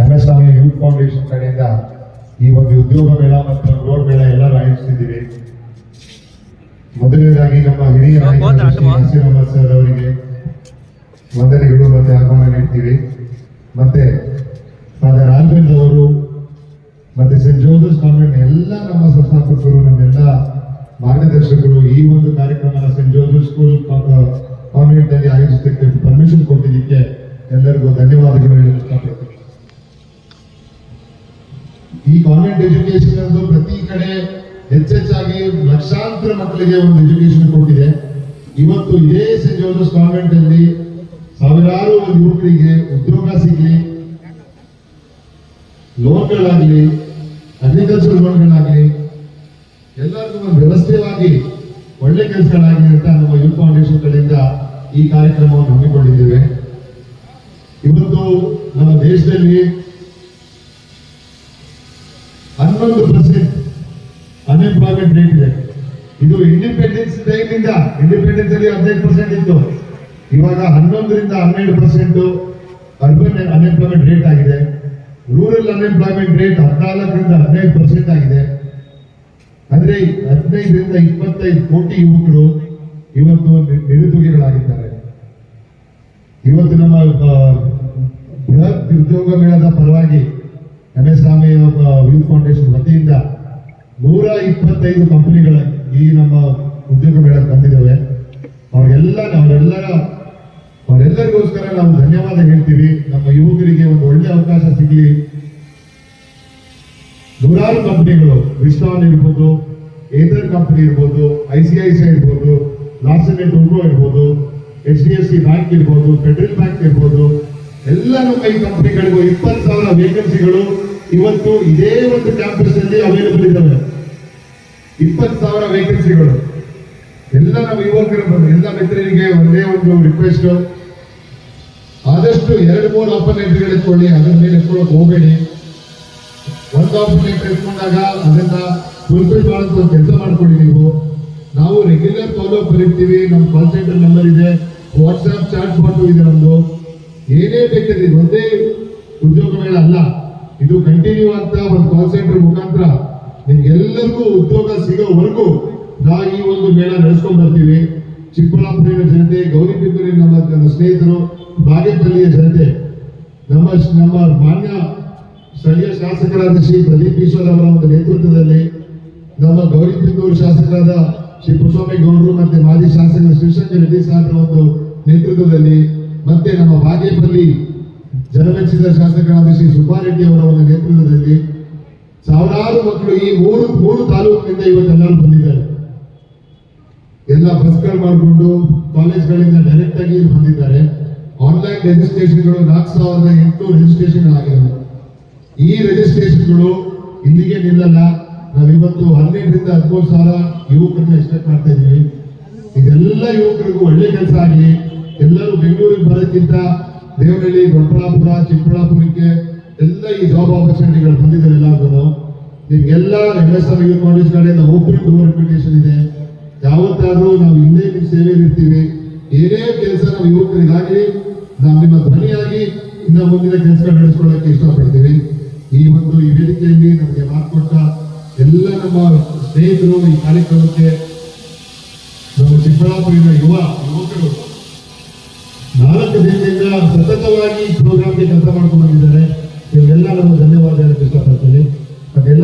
M S Swamy youth foundation ಕಡೆಯಿಂದ ಈ ಒಂದು ಉದ್ಯೋಗ ಮೇಳ ಮತ್ತು ರೋಡ್ ಮೇಳ ಎಲ್ಲ ಆಯೋಜಿಸಿದ್ದೀವಿ. ಮೊದಲನೇದಾಗಿ ನಮ್ಮ ಹಿರಿಯ ನಾಯಕರಾದ ನಸೀರ್ ಅಹಮದ್ ಸರ್ ಅವರಿಗೆ ವಂದನೆಗಳು ಮತ್ತೆ ಆಹ್ವಾನ ನೀಡ್ತೀವಿ. ಮತ್ತೆ ಫಾದರ್ ಅವರು ಮತ್ತೆ ಸೆಂಟ್ ಜೋಸಫ್ ಕಾನ್ವೆಂಟ್ ಎಲ್ಲ ನಮ್ಮ ಸಂಸ್ಥಾಪಕರು ನಮ್ಮೆಲ್ಲ ಮಾರ್ಗದರ್ಶಕರು ಈ ಒಂದು ಕಾರ್ಯಕ್ರಮನ ಸೆಂಟ್ ಜೋಸಫ್ ಸ್ಕೂಲ್ ಕಾನ್ವೆಂಟ್ನಲ್ಲಿ ಆಯೋಜಿಸಲಿಕ್ಕೆ ಪರ್ಮಿಷನ್ ಕೊಟ್ಟಿದ್ದಕ್ಕೆ ಎಲ್ಲರಿಗೂ ಧನ್ಯವಾದಗಳು ಹೇಳಲು ಇಷ್ಟಪಡ್ತೀನಿ ಈ ಕಾನ್ವೆಂಟ್ ಎಜುಕೇಶನ್ ಅನ್ನೋದು ಪ್ರತಿ ಕಡೆ ಹೆಚ್ಚೆಚ್ಚಾಗಿ ಲಕ್ಷಾಂತರ ಮಕ್ಕಳಿಗೆ ಒಂದು ಎಜುಕೇಶನ್ ಕೊಟ್ಟಿದೆ. ಇವತ್ತು ಇದೇ ಸೆಂಟ್ ಜೋಸಫ್ ಕಾನ್ವೆಂಟ್ ಅಲ್ಲಿ ಸಾವಿರಾರು ಯುವಕರಿಗೆ ಉದ್ಯೋಗ ಸಿಗಲಿ, ಲೋನ್ಗಳಾಗ್ಲಿ ಅಗ್ರಿಕಲ್ಚರ್ ಲೋನ್ಗಳಾಗ್ಲಿ ಎಲ್ಲರಿಗೂ ಒಂದು ವ್ಯವಸ್ಥೆಯಾಗಿ ಒಳ್ಳೆ ಕೆಲಸಗಳಾಗಲಿ ಅಂತ ನಮ್ಮ ಯೂತ್ ಫೌಂಡೇಶನ್ ಕಡೆಯಿಂದ ಈ ಕಾರ್ಯಕ್ರಮವನ್ನು ಹಮ್ಮಿಕೊಂಡಿದ್ದೇವೆ. ಇವತ್ತು ನಮ್ಮ ದೇಶದಲ್ಲಿ ಹನ್ನೊಂದು ಪರ್ಸೆಂಟ್ ಅನ್ಎಂಪ್ಲಾಯ್ಮೆಂಟ್ ರೇಟ್ ಇದೆ. ಇದು ಇಂಡಿಪೆಂಡೆನ್ಸ್ ಟೈಮಿಂದ ಇಂಡಿಪೆಂಡೆನ್ಸ್ ಅಲ್ಲಿ ಹದಿನೈದು ಪರ್ಸೆಂಟ್ ಇತ್ತು. ಇವಾಗ ಹನ್ನೊಂದರಿಂದ ಹನ್ನೆರಡು ಪರ್ಸೆಂಟ್ ಅರ್ಬನ್ ಅನ್ಎಂಪ್ಲಾಯ್ಮೆಂಟ್ ರೇಟ್ ಆಗಿದೆ. ರೂರಲ್ ಅನ್ಎಂಪ್ಲಾಯ್ಮೆಂಟ್ ರೇಟ್ ಹದಿನಾಲ್ಕರಿಂದ ಹದಿನೈದು ಪರ್ಸೆಂಟ್ ಆಗಿದೆ. ಅಂದ್ರೆ ಹದಿನೈದರಿಂದ ಇಪ್ಪತ್ತೈದು ಕೋಟಿ ಯುವಕರು ಇವತ್ತು ನಿರುದ್ಯೋಗಿಗಳಾಗಿದ್ದಾರೆ. ಇವತ್ತು ನಮ್ಮ ಬೃಹತ್ ಉದ್ಯೋಗ ಮೇಳದ ಪರವಾಗಿ M S Swamy youth foundation ವತಿಯಿಂದ ಇಪ್ಪತ್ತೈದು ಕಂಪನಿಗಳ ಈ ನಮ್ಮ ಉದ್ಯೋಗ ಮೇಳಕ್ಕೆ ಬಂದಿದ್ದಾವೆ. ಅವರೆಲ್ಲ ಅವರೆಲ್ಲರ ಅವರೆಲ್ಲರಿಗೋಸ್ಕರ ನಾವು ಧನ್ಯವಾದ ಹೇಳ್ತೀವಿ. ನಮ್ಮ ಯುವಕರಿಗೆ ಒಂದು ಒಳ್ಳೆ ಅವಕಾಶ ಸಿಗಲಿ. ನೂರಾರು ಕಂಪನಿಗಳು ವಿಸ್ಟಾನ್ ಇರ್ಬೋದು, ಏತರ್ ಕಂಪನಿ ಇರ್ಬೋದು, ಐ ಸಿ ಐ ಸಿ ಇರ್ಬೋದು ಲಾರ್ಸನ್ ಅಂಡ್ ಟೊಬ್ರೋ ಇರ್ಬೋದು, H D F C bank ಇರ್ಬೋದು, ಫೆಡರಲ್ ಬ್ಯಾಂಕ್ ಇರ್ಬೋದು ಎಲ್ಲ ನಮ್ಮ ಈ ಕಂಪನಿಗಳಿಗೂ ಇಪ್ಪತ್ತು ಸಾವಿರ ವೇಕೆನ್ಸಿಗಳು ಇವತ್ತು ಇದೇ ಒಂದು ಕ್ಯಾಂಪಸ್ ಅಲ್ಲಿ ಅವೈಲೇಬಲ್ ಇದ್ದಾವೆ ಇಪ್ಪತ್ತು ಸಾವಿರ ವೇಕೆನ್ಸಿಗಳು ಎಲ್ಲ ನಮ್ಮ ಯುವಕರು ಎಲ್ಲ ಮಿತ್ರರಿಗೆ ಒಂದೇ ಒಂದು ರಿಕ್ವೆಸ್ಟ್ ಆದಷ್ಟು ಎರಡು, ಮೂರು ಆಪರ್ನೇಟ್ಗಳು ಇಟ್ಕೊಳ್ಳಿ ಅದರ ಮೇಲೆ ಇಟ್ಕೊಳ್ಳೋಕೆ ಹೋಗಬೇಡಿ. ಒಂದು ಆಪರ್ನೇಟ್ ಇಟ್ಕೊಂಡಾಗ ಅದನ್ನ ಫುಲ್ಫಿಲ್ ಮಾಡೋದು ಒಂದು ಕೆಲಸ ಮಾಡ್ಕೊಳ್ಳಿ ನೀವು. ನಾವು ರೆಗ್ಯುಲರ್ ಫಾಲೋ ಬರೀತೀವಿ ನಮ್ಮ ಕಾಲ್ ಸೆಂಟರ್ ನಂಬರ್ ಇದೆ ವಾಟ್ಸ್ಆಪ್ ಚಾಟ್ ಬಾಟು ಇದೆ ನಮ್ದು. ಏನೇ ಬೇಕಾದ್ರೆ, ಒಂದೇ ಉದ್ಯೋಗ ಮೇಳ ಅಲ್ಲ, ಇದು ಕಂಟಿನ್ಯೂ ಅಂತ ಒಂದು ಕಾಲ್ ಸೆಂಟರ್ ಮುಖಾಂತರ ನಿಮ್ಗೆಲ್ಲರಿಗೂ ಉದ್ಯೋಗ ಸಿಗೋವರೆಗೂ ನಾವು ಈ ಒಂದು ಮೇಳ ನಡೆಸ್ಕೊಂಡು ಬರ್ತೀವಿ. ಚಿಕ್ಕಬಳ್ಳಾಪುರಿನ ಜನತೆ ಗೌರಿಬಿದ್ದೂರಿನ ನಮ್ಮ ನಮ್ಮ ಸ್ನೇಹಿತರು, ಬಾಗೇಪಲ್ಲಿಯ ಜನತೆ, ನಮ್ಮ ನಮ್ಮ ಮಾನ್ಯ ಸ್ಥಳೀಯ ಶಾಸಕರಾದ ಶ್ರೀ ಪ್ರದೀಪ್ ಈಶ್ವರ್ ಅವರ ಒಂದು ನೇತೃತ್ವದಲ್ಲಿ ನಮ್ಮ ಗೌರಿಬಿದ್ದೂರು ಶಾಸಕರಾದ ಶ್ರೀ ಗೌಡರು ಮತ್ತೆ ಮಾಜಿ ಶಾಸಕ ಶಿವಶಂಕರ್ ರೆಡ್ಡಿ ಸಾಹೇಬರ ಒಂದು ನೇತೃತ್ವದಲ್ಲಿ ಮತ್ತೆ ನಮ್ಮ ಬಾಗೇಪಲ್ಲಿ ಜನಮೆಚ್ಚಿದ ಶಾಸಕರಾದ ಶ್ರೀ ಸುಬ್ಬಾರೆಡ್ಡಿ ಅವರ ಒಂದು ನೇತೃತ್ವದಲ್ಲಿ ಸಾವಿರಾರು ಮಕ್ಕಳು ಈ ಮೂರು ಮೂರು ತಾಲೂಕಿನಿಂದ ಇವತ್ತೆಲ್ಲರೂ ಬಂದಿದ್ದಾರೆ. ಎಲ್ಲ ಬಸ್ಗಳು ಮಾಡಿಕೊಂಡು ಕಾಲೇಜ್ಗಳಿಂದ ಡೈರೆಕ್ಟ್ ಆಗಿ ಬಂದಿದ್ದಾರೆ. ಆನ್ಲೈನ್ ರಿಜಿಸ್ಟ್ರೇಷನ್ಗಳು ನಾಲ್ಕು ಸಾವಿರದ ಎಂಟು ರಿಜಿಸ್ಟ್ರೇಷನ್ ಆಗಿರೋದು ಈ ರಿಜಿಸ್ಟ್ರೇಷನ್ಗಳು ಇಲ್ಲಿಗೆ ನಿಲ್ಲಲ್ಲ. ನಾವು ಇವತ್ತು ಹನ್ನೆರಡರಿಂದ ಹದಿಮೂರು ಸಾವಿರ ಯುವಕರನ್ನ ಎಕ್ಸ್ಪೆಕ್ಟ್ ಮಾಡ್ತಾ ಇದೀವಿ. ಇದೆಲ್ಲ ಯುವಕರಿಗೂ ಒಳ್ಳೆ ಕೆಲಸ ಆಗಲಿ ಎಲ್ಲರೂ ಬೆಂಗಳೂರಿಗೆ ಬರೋಕ್ಕಿಂತ ದೇವನಹಳ್ಳಿ, ದೊಡ್ಡಬಳ್ಳಾಪುರ, ಚಿಕ್ಕಬಳ್ಳಾಪುರಕ್ಕೆ ಎಲ್ಲ ಈ ಜಾಬ್ ಆಪರ್ಚುನಿಟಿಗಳು ಬಂದಿದ್ದಾರೆ ಎಲ್ಲರಿಗೂ ನಿಮ್ಗೆಲ್ಲ ಎಂ ಎಸ್ ಆರ್ ಕಾಲೇಜ್ ಕಡೆಯಿಂದ ಓಪನ್ ಡೋರ್ ಇನ್ವಿಟೇಷನ್ ಇದೆ. ಯಾವತ್ತಾದ್ರೂ ನಾವು ಹಿಂದೆ ನಿಮ್ಮ ಸೇವೆಯಲ್ಲಿ ಇರ್ತೀವಿ. ಏನೇ ಕೆಲಸ ನಾವು ಯುವಕರಿಗಾಗಲಿ, ನಾವು ನಿಮ್ಮ ಧ್ವನಿಯಾಗಿ ಇನ್ನ ಮುಂದಿನ ಕೆಲಸ ನಡೆಸ್ಕೊಳ್ಳೋಕೆ ಇಷ್ಟಪಡ್ತೀವಿ. ಈ ಒಂದು ಈ ವೇದಿಕೆಯಲ್ಲಿ ನಮಗೆ ಮಾತುಕೊಟ್ಟ ಎಲ್ಲ ನಮ್ಮ ಸ್ನೇಹಿತರು ಈ ಕಾರ್ಯಕ್ರಮಕ್ಕೆ ನಮ್ಮ ಚಿಕ್ಕಬಳ್ಳಾಪುರಿನ ಯುವ ಯುವಕರು ನಾಲ್ಕು ದಿನದಿಂದ ಸತತವಾಗಿ ಈ ಪ್ರೋಗ್ರಾಮ್ಗೆ ಕೆಲಸ ಮಾಡ್ಕೊಂಡು ಬಂದಿದ್ದಾರೆ. ನಿಮ್ಮೆಲ್ಲರಿಗೂ ಧನ್ಯವಾದ ಹೇಳಕ್ಕೆ ಇಷ್ಟಪಡ್ತೀನಿ ಅದೆಲ್ಲ